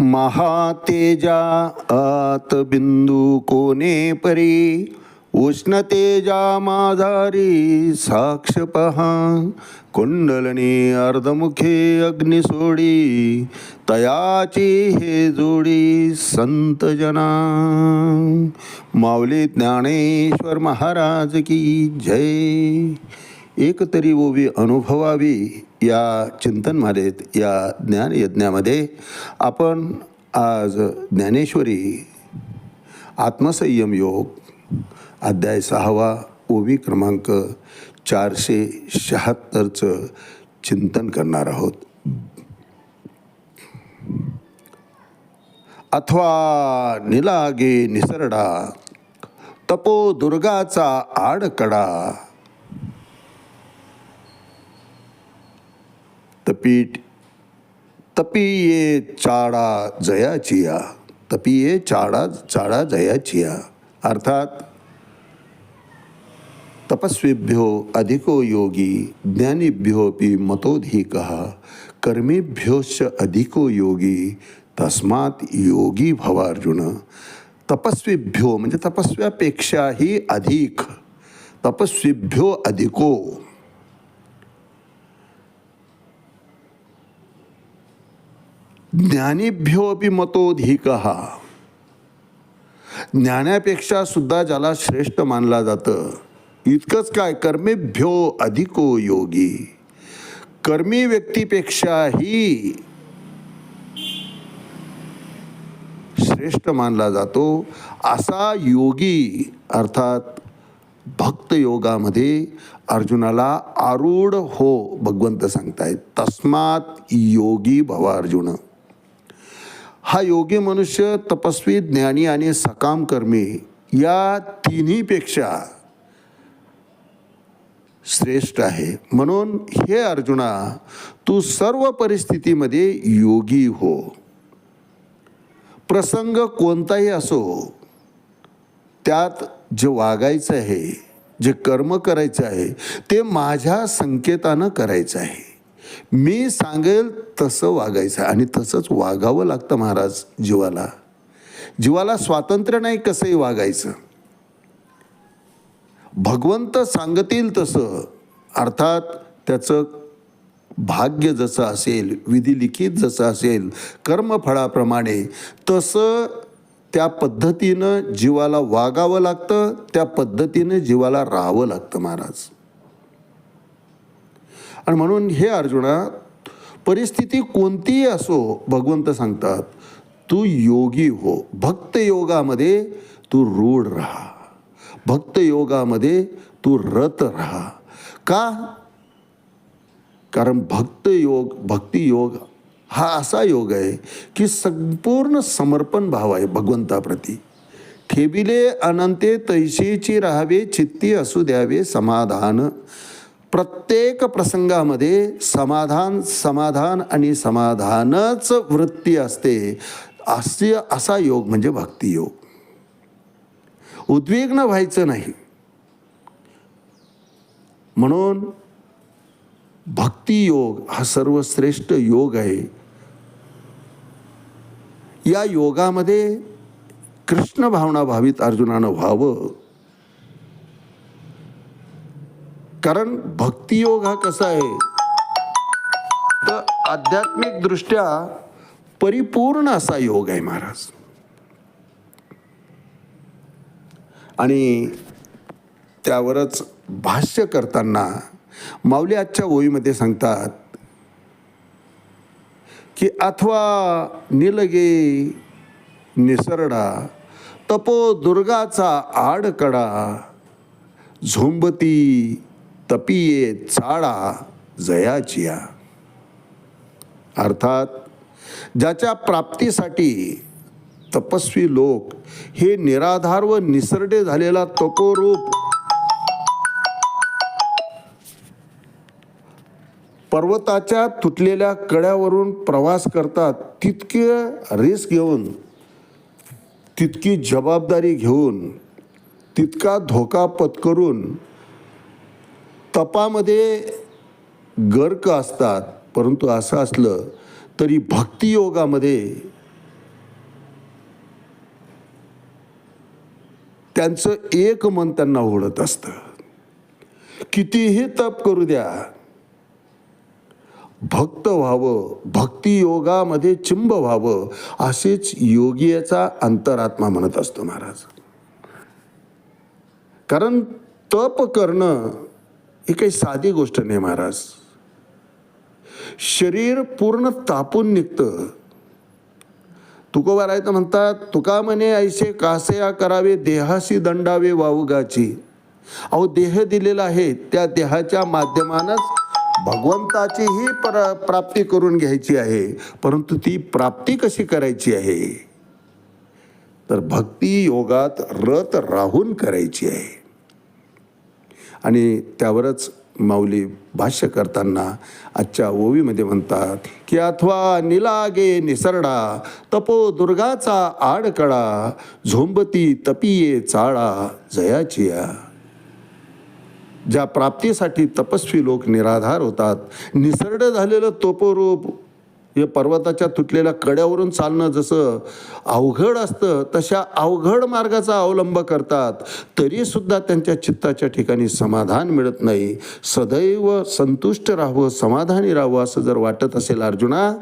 महातेजा आत बिंदू कोणे परी. उष्णतेजा माधारी साक्ष पहा. कुंडलनी अर्धमुखे अग्नी सोडी. तयाची हे जोडी संत जना. माऊली ज्ञानेश्वर महाराज की जय. एकतरी ओवी अनुभवावी या चिंतनमालेत या ज्ञानयज्ञामध्ये आपण आज ज्ञानेश्वरी आत्मसंयम योग अध्याय सहावा ओवी क्रमांक चारशे शहात्तरचं चिंतन करणार आहोत. अथवा निलागे निसरडा तपो दुर्गाचा आडकडा तपीट तपी ये चाडा जयाचिया तपी ये चाडा चाडा जयाचिया अर्थात, तपस्वीभ्यो अधिको योगी ज्ञानीभ्योपि मतोधिक कर्मीभ्योश्च अधिको योगी, तस्मात योगी भव अर्जुन तपस्वीभ्यो, म्हणजे तपस्व्यापेक्षाही अधिक। तपस्वीभ्यो अधिको। ज्ञानीभ्योपि मतोधिक हा ज्ञानापेक्षा सुद्धा ज्याला श्रेष्ठ मानला जातं इतकंच काय? कर्मेभ्यो अधिको योगी। कर्मी व्यक्तीपेक्षाही श्रेष्ठ मानला जातो असा योगी अर्थात भक्त योगामध्ये अर्जुनाला आरूढ हो भगवंत सांगतायत तस्मात योगी भवा अर्जुन। हा योगी मनुष्य तपस्वी ज्ञानी आणि सकाम कर्मी या तिन्हीपेक्षा श्रेष्ठ आहे. म्हणून हे अर्जुना तू सर्व परिस्थितीमध्ये योगी हो. प्रसंग कोणताही असो त्यात जे वागायचं आहे जे कर्म करायचं आहे ते माझ्या संकेतानं करायचं आहे. मी सांगेल तसं वागायचं आणि तसंच वागावं लागतं महाराज जीवाला. जीवाला स्वातंत्र्य नाही कसंही वागायचं. भगवंत सांगतील तसं. अर्थात त्याचं भाग्य जसं असेल विधिलिखित जसं असेल कर्मफळाप्रमाणे तसं त्या पद्धतीनं जीवाला वागावं लागतं त्या पद्धतीनं जीवाला राहावं लागतं महाराज. आणि म्हणून हे अर्जुना परिस्थिती कोणतीही असो भगवंत सांगतात तू योगी हो. भक्त योगामध्ये तू रूढ राहा. भक्त योगामध्ये तू रत राहा. का? कारण भक्त योग भक्ती योग हा असा योग आहे की संपूर्ण समर्पण भाव आहे भगवंताप्रती. ठेबिले अनंते तैशीची राहावे चित्ती असू द्यावे समाधान. प्रत्येक प्रसंगामध्ये समाधान समाधान आणि समाधानच वृत्ती असते. असे असा योग म्हणजे भक्तियोग उद्विग्न व्हायचं नाही. म्हणून भक्तियोग हा सर्वश्रेष्ठ योग आहे. या योगामध्ये कृष्ण भावना भावित अर्जुनानं व्हावं. कारण भक्तियोग हा कसा आहे? तर आध्यात्मिकदृष्ट्या परिपूर्ण असा योग आहे महाराज. आणि त्यावरच भाष्य करताना माऊली आजच्या ओळीमध्ये सांगतात की अथवा निलगे निसरडा तपो दुर्गाचा आडकडा झोंबती तपिये चाळा जयाचिया अर्थात ज्याच्या प्राप्तीसाठी तपस्वी लोक हे निराधार व निसरडे झालेला तपोरूप पर्वताच्या तुटलेल्या कड्यावरून प्रवास करतात तितके रिस्क घेऊन तितकी जबाबदारी घेऊन तितका धोका पत्करून तपामध्ये गर्क असतात परंतु असं असलं तरी भक्तियोगामध्ये त्यांचं एक मन त्यांना ओढत असतं. कितीही तप करू द्या भक्त व्हावं भक्तियोगामध्ये चिंब व्हावं असेच योगीचा अंतरात्मा म्हणत असतो महाराज. कारण तप करणं ही काही साधी गोष्ट नाही महाराज. शरीर पूर्ण तापून निघतं. तुकोबा राय तर म्हणतात तुका म्हणे ऐसे कासया करावे देहाशी दंडावे वावगाची. अहो देह दिलेला आहे त्या देहाच्या माध्यमानंच भगवंताचीही पर प्राप्ती करून घ्यायची आहे. परंतु ती प्राप्ती कशी करायची आहे? तर भक्ती योगात रत राहून करायची आहे. आणि त्यावरच माऊली भाष्य करताना आजच्या ओवीमध्ये म्हणतात की अथवा निलागे निसरडा तपो दुर्गाचा आडकडा झोंबती तपिये चाळा जयाचिया. ज्या प्राप्तीसाठी तपस्वी लोक निराधार होतात निसरड झालेलं तोपोरूप हे पर्वताच्या तुटलेल्या कड्यावरून चालणं जसं अवघड असतं तशा अवघड मार्गाचा अवलंब करतात तरीसुद्धा त्यांच्या चित्ताच्या ठिकाणी समाधान मिळत नाही. सदैव संतुष्ट राहावं समाधानी राहावं असं जर वाटत असेल अर्जुना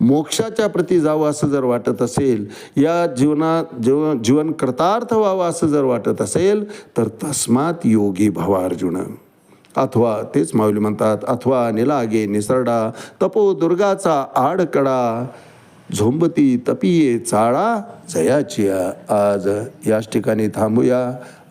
मोक्षाच्या प्रती जावं असं जर वाटत असेल या जीवनात जीव जीवन कृतार्थ व्हावं असं जर वाटत असेल तर तस्मात योगी भवा अर्जुन. अथवा तेच माऊली म्हणतात अथवा निलागे निसरडा तपो दुर्गाचा आडकडा झोंबती तपिये चाळा जयाची आज याच ठिकाणी थांबूया.